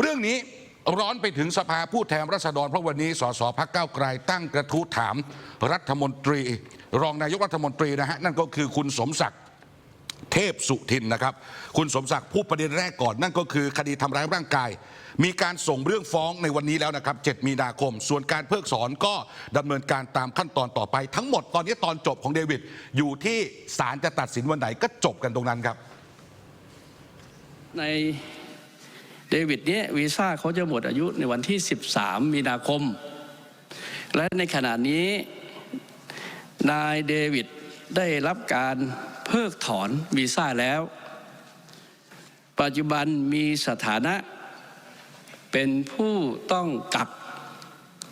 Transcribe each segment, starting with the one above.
เรื่องนี้ร้อนไปถึงสภาผู้แทนราษฎรเพราะวันนี้สสพักเก้าไกลตั้งกระทู้ถามรัฐมนตรี รองนายกรัฐมนตรีนะฮะนั่นก็คือคุณสมศักดิ์เทพสุทินนะครับ คุณสมศักดิ์พูดประเด็นแรกก่อน นั่นก็คือคดีทำร้ายร่างกาย มีการส่งเรื่องฟ้องในวันนี้แล้วนะครับ 7 มีนาคม ส่วนการเพิกถอนก็ดำเนินการตามขั้นตอนต่อไป ทั้งหมดตอนนี้ตอนจบของเดวิดอยู่ที่ศาลจะตัดสินวันไหนก็จบกันตรงนั้นครับ ใน เดวิดเนี้ยวีซ่าเขาจะหมดอายุในวันที่ 13 มีนาคม และในขณะนี้นายเดวิดได้รับการเพิกถอนวีซ่าแล้ว ปัจจุบันมีสถานะเป็นผู้ต้องกลับ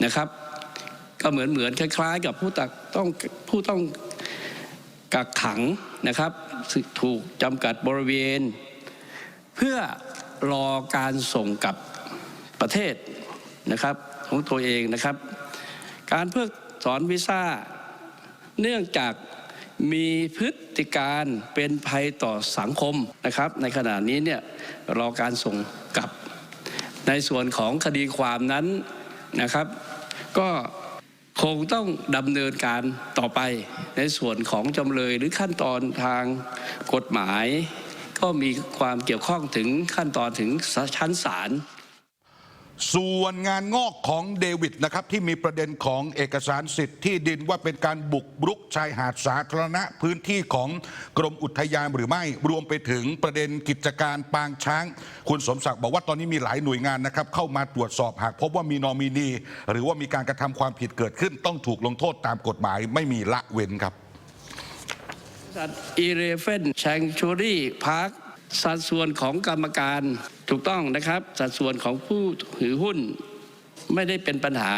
นะครับ ก็เหมือนเหมือนคล้ายๆ กับผู้ตักต้องผู้ต้องกักขังนะครับ ถูกจำกัดบริเวณ เพื่อ รอการส่งกลับประเทศนะครับของตัวเองนะครับ การเพิกถอนวีซ่า เนื่องจากมีพฤติการเป็นภัยต่อสังคมนะครับ ในขณะนี้เนี่ยรอการส่งกลับ ในส่วนของคดีความนั้นนะครับ ก็คงต้องดำเนินการต่อไปในส่วนของจำเลยหรือขั้นตอนทางกฎหมาย ก็มีความเกี่ยวข้องถึงขั้นตอนถึงชั้นศาลส่วนงานงอกของเดวิดนะครับที่มีประเด็นของเอกสารสิทธิ์ที่ดินว่าเป็นการบุกรุกชายหาดสาธารณะพื้นที่ของกรมอุทยานหรือไม่รวมไปถึงประเด็นกิจการปางช้าง คุณสมศักดิ์บอกว่าตอนนี้มีหลายหน่วยงานนะครับเข้ามาตรวจสอบหากพบว่ามีนอมินี หรือว่ามีการกระทำความผิดเกิดขึ้น ต้องถูกลงโทษตามกฎหมายไม่มีละเว้นครับ สัตว์อีเลเฟนแชงชูรี่พาร์คสัดส่วนของกรรมการถูกต้องนะครับ สัดส่วนของผู้ถือหุ้นไม่ได้เป็นปัญหา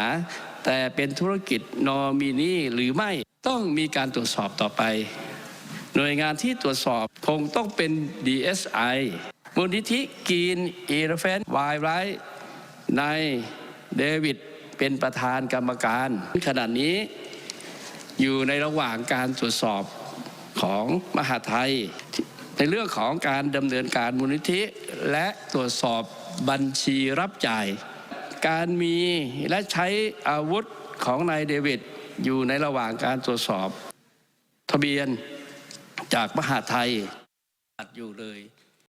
แต่เป็นธุรกิจนอมินีหรือไม่ต้องมีการตรวจสอบต่อไป หน่วยงานที่ตรวจสอบคงต้องเป็น DSI มูลนิธิกีนอีเลฟเฟนวายไรในเดวิดเป็นประธานกรรมการขณะนี้อยู่ในระหว่างการตรวจสอบ ของมหาไทย ในเรื่องของการดำเนินการมูลนิธิ และตรวจสอบบัญชีรับจ่าย การมีและใช้อาวุธของนายเดวิดอยู่ในระหว่างการตรวจสอบ ทะเบียนจากมหาไทยอยู่เลย